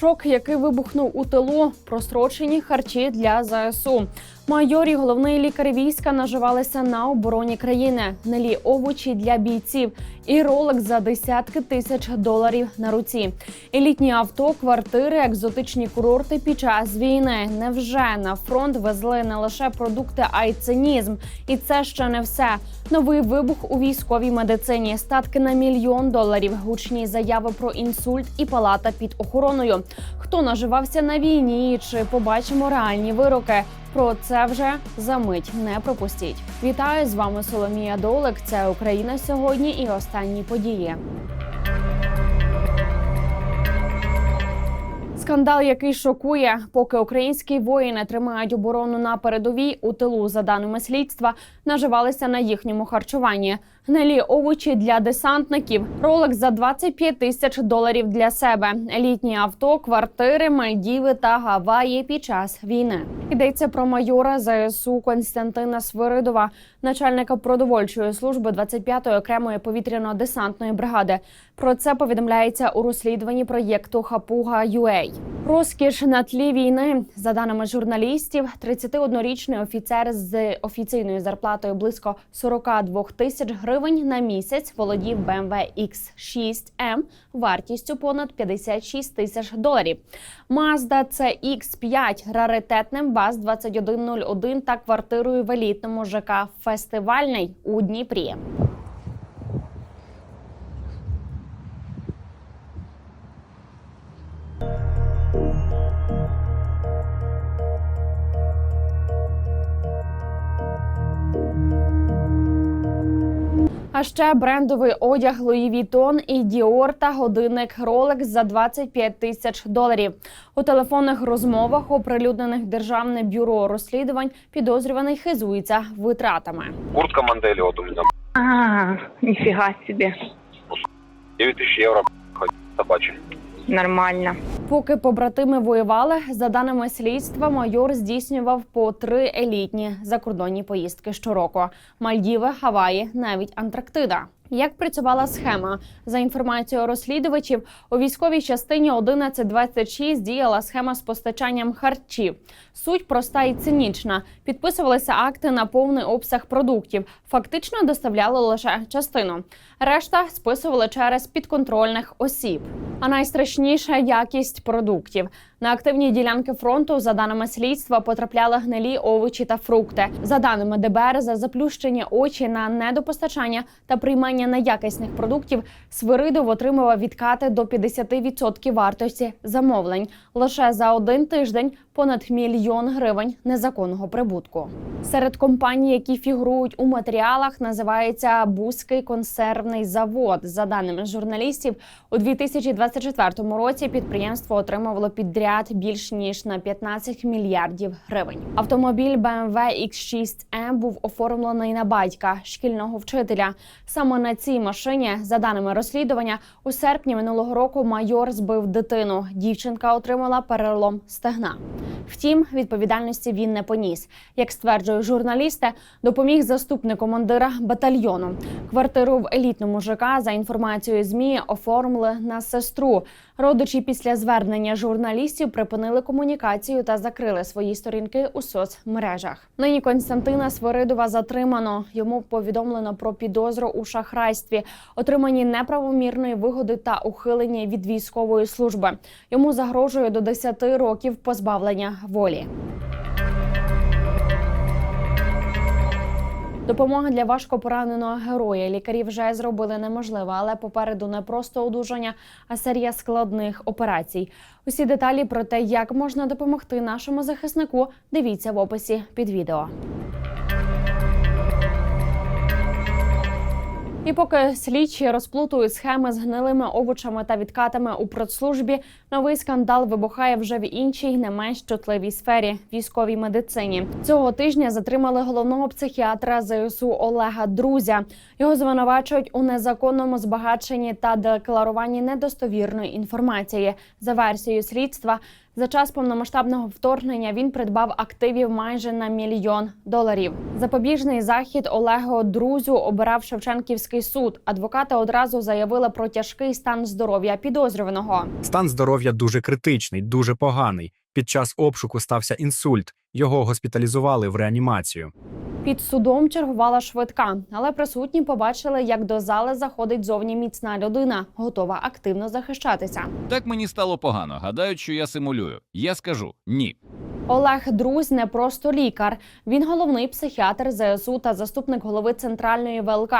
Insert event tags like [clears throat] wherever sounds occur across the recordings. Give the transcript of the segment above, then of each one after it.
Шок, який вибухнув у тилу, прострочені харчі для ЗСУ. Майор і головний лікар війська наживалися на обороні країни, гнилі овочі для бійців і ролик за десятки тисяч доларів на руці. Елітні авто, квартири, екзотичні курорти під час війни. Невже на фронт везли не лише продукти, а й цинізм? І це ще не все. Новий вибух у військовій медицині, статки на мільйон доларів, гучні заяви про інсульт і палата під охороною. Хто наживався на війні? Чи побачимо реальні вироки? Про це вже за мить не пропустіть. Вітаю з вами Соломія Долик. Це Україна сьогодні і останні події. Скандал, який шокує, поки українські воїни тримають оборону на передовій у тилу, за даними слідства, наживалися на їхньому харчуванні. Гнилі овочі для десантників, ролик за 25 тисяч доларів для себе, літні авто, квартири, Мальдіви та Гаваї під час війни. Йдеться про майора ЗСУ Константина Свиридова, начальника продовольчої служби 25-ї окремої повітряно-десантної бригади. Про це повідомляється у розслідуванні проєкту Хапуга UA. Розкіш на тлі війни, за даними журналістів, 31-річний офіцер з офіційною зарплатою близько 42 тисяч гривень на місяць володів BMW X6M вартістю понад 56 тисяч доларів. Mazda CX-5 раритетним ВАЗ-2101 та квартирою в елітному ЖК «Фестивальний» у Дніпрі. А ще брендовий одяг Луї Вітон і Діор та годинник Rolex за 25 тисяч доларів. У телефонних розмовах, оприлюднених Державне бюро розслідувань, підозрюваний хизується витратами. Куртка Манделі от у мене. А, ніфіга собі. 9 тисяч євро собачий. Нормально. Поки побратими воювали, за даними слідства, майор здійснював по три елітні закордонні поїздки щороку: Мальдіви, Гаваї, навіть Антарктида. Як працювала схема за інформацією розслідувачів, у військовій частині 1126 діяла схема з постачанням харчів. Суть проста і цинічна. Підписувалися акти на повний обсяг продуктів. Фактично доставляли лише частину. Решта списували через підконтрольних осіб. А найстрашніша якість продуктів. На активні ділянки фронту, за даними слідства, потрапляли гнилі овочі та фрукти. За даними ДБР, за заплющені очі на недопостачання та приймання неякісних продуктів, Свиридов отримував відкати до 50% вартості замовлень. Лише за один тиждень понад мільйон гривень незаконного прибутку. Серед компаній, які фігурують у матеріалах, називається Бузький консервний завод. За даними журналістів, у 2024 році підприємство отримувало підряд більш ніж на 15 мільярдів гривень. Автомобіль BMW X6M був оформлений на батька шкільного вчителя. Саме на цій машині, за даними розслідування, у серпні минулого року майор збив дитину. Дівчинка отримала перелом стегна. Втім, відповідальності він не поніс. Як стверджують журналісти, допоміг заступник командира батальйону. Квартиру в елітному ЖК за інформацією змі оформили на сестру. Родичі після звернення журналістів припинили комунікацію та закрили свої сторінки у соцмережах. Нині Константина Свиридова затримано. Йому повідомлено про підозру у шахрайстві, отримані неправомірної вигоди та ухилення від військової служби. Йому загрожує до 10 років позбавлення волі. Допомога для важко пораненого героя. Лікарі вже зробили неможливе, але попереду не просто одужання, а серія складних операцій. Усі деталі про те, як можна допомогти нашому захиснику, дивіться в описі під відео. І поки слідчі розплутують схеми з гнилими овочами та відкатами у продслужбі, новий скандал вибухає вже в іншій, не менш чутливій сфері військовій медицині. Цього тижня затримали головного психіатра ЗСУ Олега Друзя. Його звинувачують у незаконному збагаченні та декларуванні недостовірної інформації. За версією слідства, За час повномасштабного вторгнення він придбав активів майже на мільйон доларів. Запобіжний захід Олего Друзю обирав Шевченківський суд. Адвокати одразу заявили про тяжкий стан здоров'я підозрюваного. Стан здоров'я дуже критичний, дуже поганий. Під час обшуку стався інсульт. Його госпіталізували в реанімацію. Під судом чергувала швидка, але присутні побачили, як до зали заходить зовні міцна людина, готова активно захищатися. Так мені стало погано. Гадають, що я симулюю. Я скажу ні. Олег Друзь не просто лікар. Він головний психіатр ЗСУ та заступник голови центральної ВЛК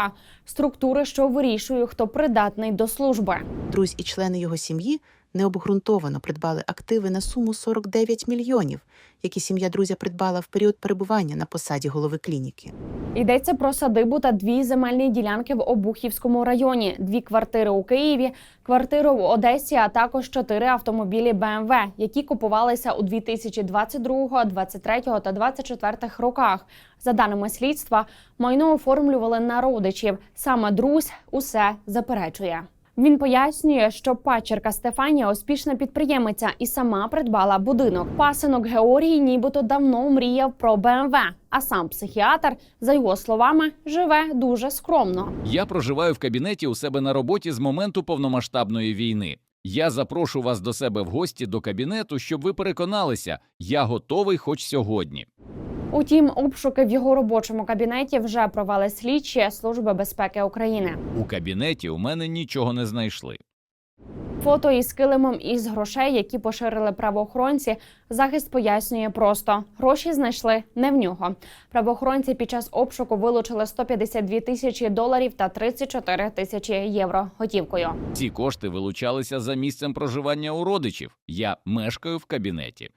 структури, що вирішує, хто придатний до служби. Друзь і члени його сім'ї необґрунтовано придбали активи на суму 49 мільйонів, які сім'я друзя придбала в період перебування на посаді голови клініки. Йдеться про садибу та дві земельні ділянки в Обухівському районі, дві квартири у Києві, квартиру в Одесі, а також чотири автомобілі БМВ, які купувалися у 2022, 23 та 24 роках. За даними слідства, майно оформлювали на родичів. Саме Друзь усе заперечує. Він пояснює, що пачерка Стефанія успішна підприємиця і сама придбала будинок. Пасинок Георгій нібито давно мріяв про БМВ, а сам психіатр, за його словами, живе дуже скромно. Я проживаю в кабінеті у себе на роботі з моменту повномасштабної війни. Я запрошу вас до себе в гості до кабінету, щоб ви переконалися, я готовий хоч сьогодні. Утім, обшуки в його робочому кабінеті вже провели слідчі Служби безпеки України. У кабінеті у мене нічого не знайшли. Фото із килимом із грошей, які поширили правоохоронці, захист пояснює просто: гроші знайшли не в нього. Правоохоронці під час обшуку вилучили 152 тисячі доларів та 34 тисячі євро готівкою. Ці кошти вилучалися за місцем проживання у родичів. Я мешкаю в кабінеті.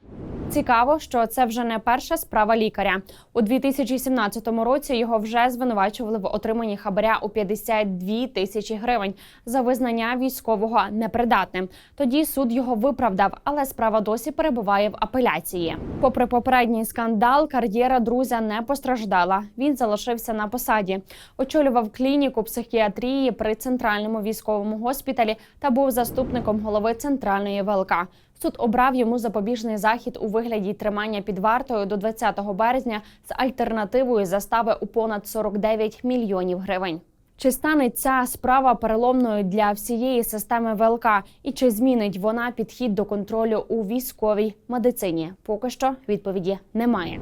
Цікаво, що це вже не перша справа лікаря. У 2017 році його вже звинувачували в отриманні хабаря у 52 тисячі гривень за визнання військового непридатним. Тоді суд його виправдав, але справа досі перебуває в апеляції. Попри попередній скандал, кар'єра друзя не постраждала. Він залишився на посаді, очолював клініку психіатрії при центральному військовому госпіталі та був заступником голови центральної ВЛК. Суд обрав йому запобіжний захід у вигляді тримання під вартою до 20 березня з альтернативою застави у понад 49 мільйонів гривень. Чи стане ця справа переломною для всієї системи ВЛК і чи змінить вона підхід до контролю у військовій медицині? Поки що відповіді немає.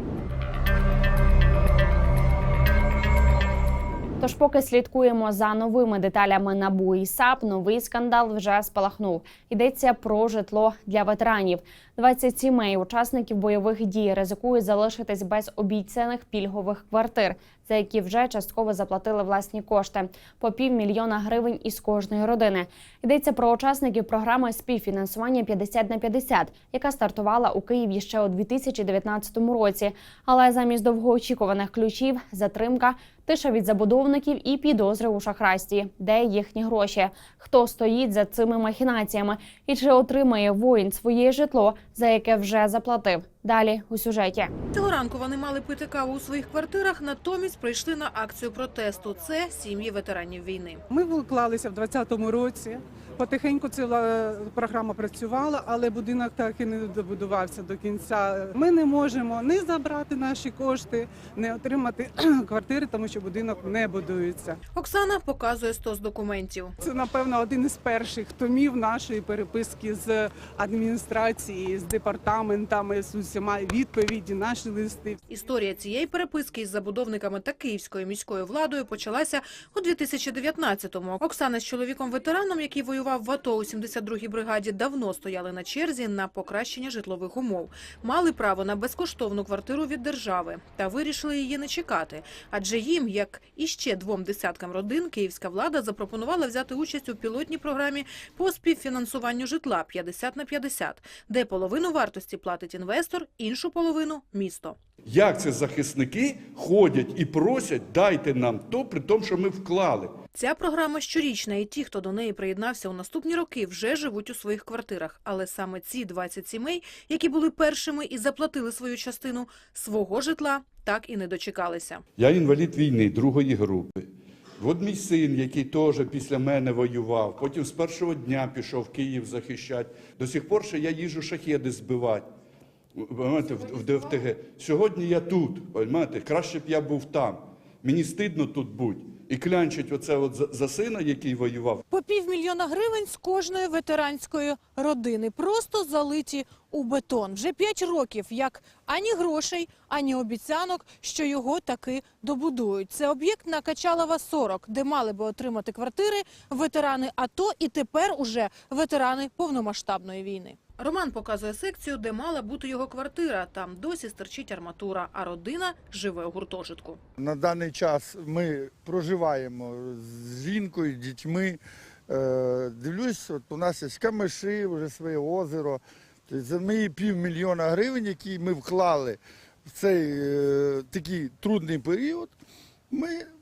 Тож, поки слідкуємо за новими деталями НАБУ і САП, новий скандал вже спалахнув. Йдеться про житло для ветеранів. 20 сімей учасників бойових дій ризикують залишитись без обіцяних пільгових квартир, за які вже частково заплатили власні кошти по півмільйона гривень із кожної родини. Йдеться про учасників програми співфінансування 50 на 50, яка стартувала у Києві ще у 2019 році. Але замість довгоочікуваних ключів затримка. Тиша від забудовників і підозри у шахрайстві, де їхні гроші, хто стоїть за цими махінаціями, і чи отримає воїн своє житло, за яке вже заплатив. Далі у сюжеті. Цього ранку вони мали пити каву у своїх квартирах, натомість прийшли на акцію протесту. Це сім'ї ветеранів війни. Ми вклалися в 2020 році. Потихеньку ця е, програма працювала, але будинок так і не добудувався до кінця. Ми не можемо не забрати наші кошти, не отримати [clears throat] квартири, тому що будинок не будується. Оксана показує стос документів. Це напевно один із перших томів нашої переписки з адміністрації, з департаментами, з усіма відповіді, наші листи. Історія цієї переписки із забудовниками та київською міською владою почалася у 2019-му. Оксана з чоловіком ветераном, який воював в АТО у 72-й бригаді, давно стояли на черзі на покращення житлових умов. Мали право на безкоштовну квартиру від держави та вирішили її не чекати. Адже їм, як і ще двом десяткам родин, київська влада запропонувала взяти участь у пілотній програмі по співфінансуванню житла 50 на 50, де половину вартості платить інвестор, іншу половину місто. Як це захисники ходять і просять, дайте нам то, при тому, що ми вклали. Ця програма щорічна, і ті, хто до неї приєднався у наступні роки, вже живуть у своїх квартирах. Але саме ці 20 сімей, які були першими і заплатили свою частину, свого житла так і не дочекалися. Я інвалід війни другої групи. От мій син, який теж після мене воював, потім з першого дня пішов Київ захищати. До сих пор ще я їжу шахеди збивати. В ДФТГ. Сьогодні я тут, понимаєте, краще б я був там. Мені стидно тут бути. І клянчить оце от за, за сина, який воював. По півмільйона гривень з кожної ветеранської родини просто залиті у бетон. Вже п'ять років, як ані грошей, ані обіцянок, що його таки добудують. Це об'єкт на Качалова 40, де мали би отримати квартири ветерани АТО і тепер уже ветерани повномасштабної війни. Роман показує секцію, де мала бути його квартира. Там досі стерчить арматура, а родина живе у гуртожитку. На даний час ми проживаємо з жінкою, дітьми. Е, Дивлюсь, от у нас є камиші, вже своє озеро. Тобто за мої півмільйона гривень, які ми вклали в цей е, такий трудний період, ми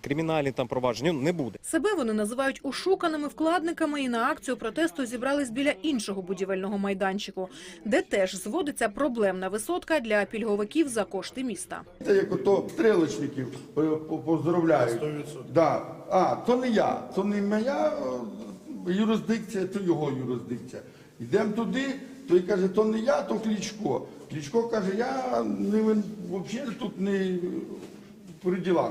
кримінальні там провадження Ну, не буде. Себе вони називають ушуканими вкладниками і на акцію протесту зібрались біля іншого будівельного майданчику, де теж зводиться проблемна висотка для пільговиків за кошти міста. Це як ото стрілочників е, по- поздравляють. Да. А, то не я, то не моя е, юрисдикція, то його юрисдикція. Йдемо туди, той каже, то не я, то Клічко. Клічко каже, я не, взагалі тут не при ділах.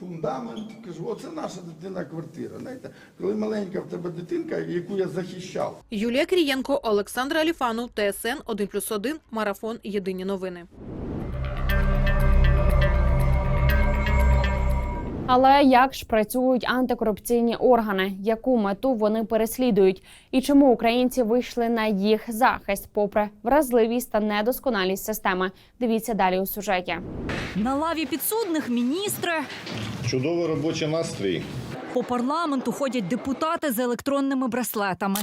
фундамент. Кажу, оце наша дитина квартира. Знаєте, коли маленька в тебе дитинка, яку я захищав. Юлія Крієнко, Олександр Аліфанов, ТСН 1+,1, Марафон. Єдині новини. Але як ж працюють антикорупційні органи, яку мету вони переслідують, і чому українці вийшли на їх захист, попри вразливість та недосконалість системи? Дивіться далі у сюжеті. На лаві підсудних міністри. Чудовий робочий настрій. По парламенту ходять депутати з електронними браслетами.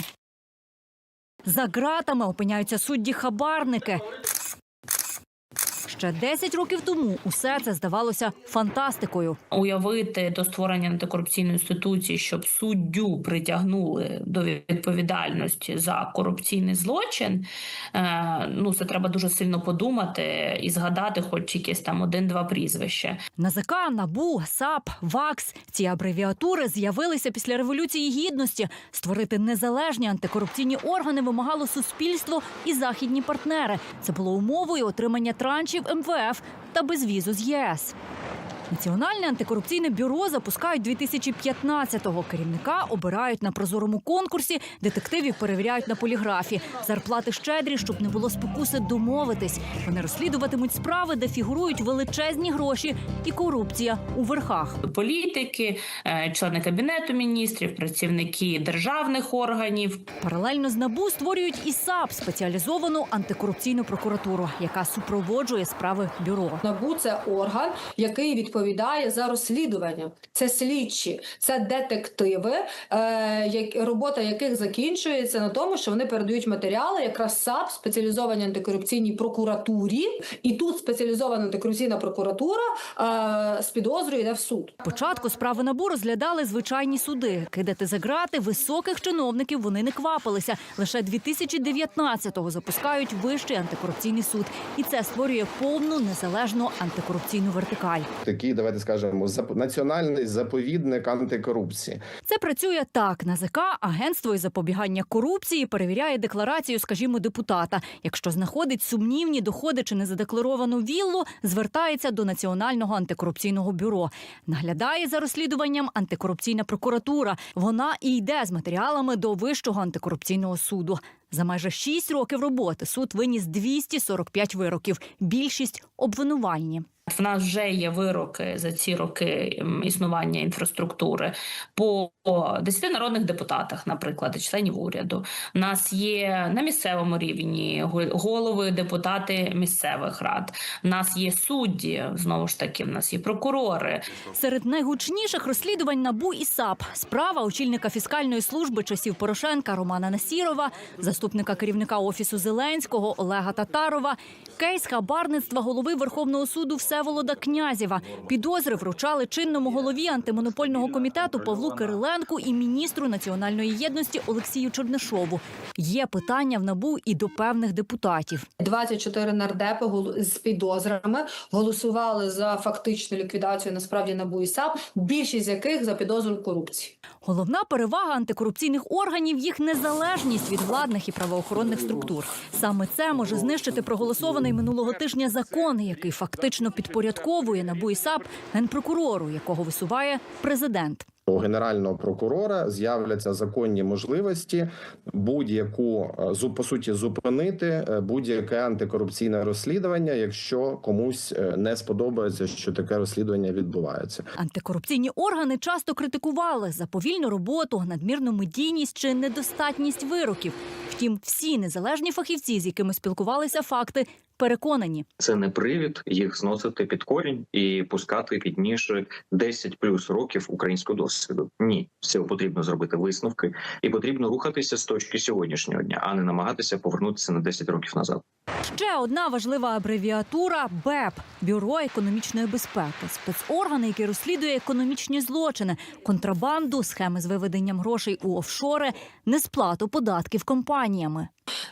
За ґратами опиняються судді-хабарники. Ще 10 років тому усе це здавалося фантастикою. уявити до створення антикорупційної інституції, щоб суддю притягнули до відповідальності за корупційний злочин. е, Ну це треба дуже сильно подумати і згадати, хоч якесь там один-два прізвища. НАЗК, НАБУ, САП, ВАКС – ці абревіатури з'явилися після революції гідності. Створити незалежні антикорупційні органи вимагало суспільство і західні партнери. Це було умовою отримання траншів МВФ та безвізу з ЄС. Національне антикорупційне бюро запускають 2015-го. Керівника обирають на прозорому конкурсі, детективів перевіряють на поліграфі. Зарплати щедрі, щоб не було спокуси домовитись. Вони розслідуватимуть справи, де фігурують величезні гроші і корупція у верхах. Політики, е, члени кабінету міністрів, працівники державних органів. Паралельно з НАБУ створюють і САП – спеціалізовану антикорупційну прокуратуру, яка супроводжує справи бюро. НАБУ це орган, який відповідає за розслідування. Це слідчі, це детективи, е, як, робота яких закінчується на тому, що вони передають матеріали, якраз САП, спеціалізованій антикорупційній прокуратурі, і тут спеціалізована антикорупційна прокуратура е, з підозрою йде в суд. Спочатку справи НАБУ розглядали звичайні суди. Кидати за грати високих чиновників вони не квапилися. Лише 2019-го запускають вищий антикорупційний суд, і це створює повну незалежну антикорупційну вертикаль. Такий, давайте скажемо, національний заповідник антикорупції. Це працює так. НАЗК, агентство із запобігання корупції, перевіряє декларацію, скажімо, депутата. Якщо знаходить сумнівні доходи чи незадекларовану віллу, звертається до Національного антикорупційного бюро. Наглядає за розслідуванням антикорупційна прокуратура. Вона і йде з матеріалами до Вищого антикорупційного суду. За майже 6 років роботи суд виніс 245 вироків. Більшість обвинувальні. В нас вже є вироки за ці роки існування інфраструктури по 10 народних депутатах, наприклад, членів уряду. У нас є на місцевому рівні голови, депутати місцевих рад. У нас є судді, знову ж таки, в нас є прокурори. Серед найгучніших розслідувань НАБУ і САП справа очільника фіскальної служби часів Порошенка Романа Насірова, заступника керівника офісу Зеленського Олега Татарова, кейс хабарництва голови Верховного суду Всеволода Князєва. Підозри вручали чинному голові антимонопольного комітету Павлу Кириленку і міністру національної єдності Олексію Чернишову. Є питання в НАБУ і до певних депутатів. 24 нардепи з підозрами голосували за фактичну ліквідацію насправді НАБУ і САП, більшість з яких за підозру корупції. Головна перевага антикорупційних органів їх незалежність від владних і правоохоронних структур. Саме це може знищити проголосований минулого тижня закон, який фактично підпорядковує НАБУ і САП генпрокурору, якого висуває президент. У генерального прокурора з'являться законні можливості будь-яку е, по суті зупинити е, будь-яке антикорупційне розслідування, якщо комусь е, не сподобається, що таке розслідування відбувається. Антикорупційні органи часто критикували за повільну роботу, надмірну медійність чи недостатність вироків. Втім, всі незалежні фахівці, з якими спілкувалися факти, переконані. Це не привід їх зносити під корінь і пускати під ніж 10 плюс років українського досвіду. Ні, з цього потрібно зробити висновки, і потрібно рухатися з точки сьогоднішнього дня, а не намагатися повернутися на 10 років назад. Ще одна важлива абревіатура БЕП Бюро економічної безпеки, спецорган, який розслідує економічні злочини, контрабанду, схеми з виведенням грошей у офшори, несплату податків компаніями.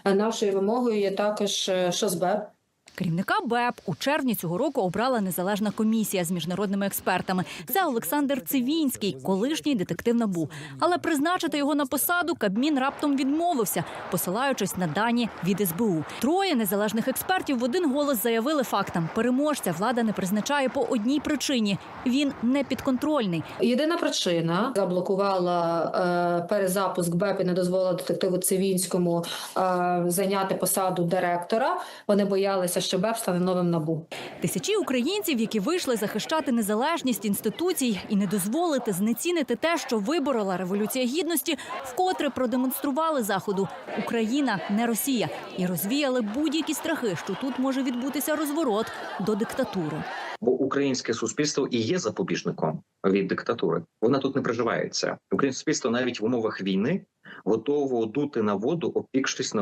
Нашою вимогою є також е, ШОСБЕП. Керівника БЕП у червні цього року обрала незалежна комісія з міжнародними експертами. Це Олександр Цивінський, колишній детектив НАБУ. Але призначити його на посаду Кабмін раптом відмовився, посилаючись на дані від СБУ. Троє незалежних експертів в один голос заявили фактам: переможця влада не призначає по одній причині: він не підконтрольний. Єдина причина заблокувала е, перезапуск БЕП і не дозволила детективу Цивінському е, зайняти посаду директора. Вони боялися, БЕП стане новим набу. Тисячі українців, які вийшли захищати незалежність інституцій і не дозволити знецінити те, що виборола революція гідності, вкотре продемонстрували заходу Україна не Росія і розвіяли будь-які страхи, що тут може відбутися розворот до диктатури. Бо українське суспільство і є запобіжником від диктатури. Вона тут не приживається. Українське суспільство навіть в умовах війни готово дути на воду, опікшись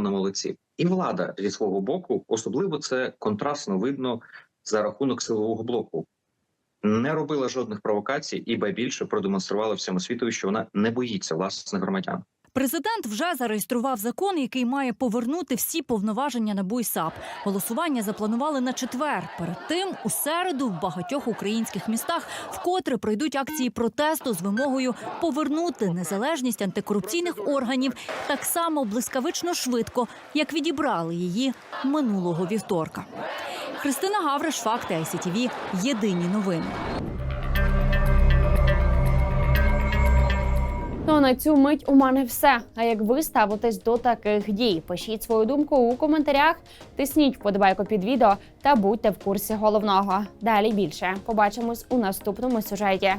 на молоці. І влада зі свого боку, особливо це контрастно видно за рахунок силового блоку. Не робила жодних провокацій і ба більше продемонструвала всьому світу, що вона не боїться власних громадян. Президент вже зареєстрував закон, який має повернути всі повноваження НАБУ і САП. Голосування запланували на четвер. Перед тим у середу в багатьох українських містах вкотре пройдуть акції протесту з вимогою повернути незалежність антикорупційних органів так само блискавично швидко, як відібрали її минулого вівторка. Христина Гавриш, факти ICTV, Єдині новини. Ну на цю мить у мене все. А як ви ставитесь до таких дій? Пишіть свою думку у коментарях, тисніть вподобайку під відео та будьте в курсі головного. Далі більше побачимось у наступному сюжеті.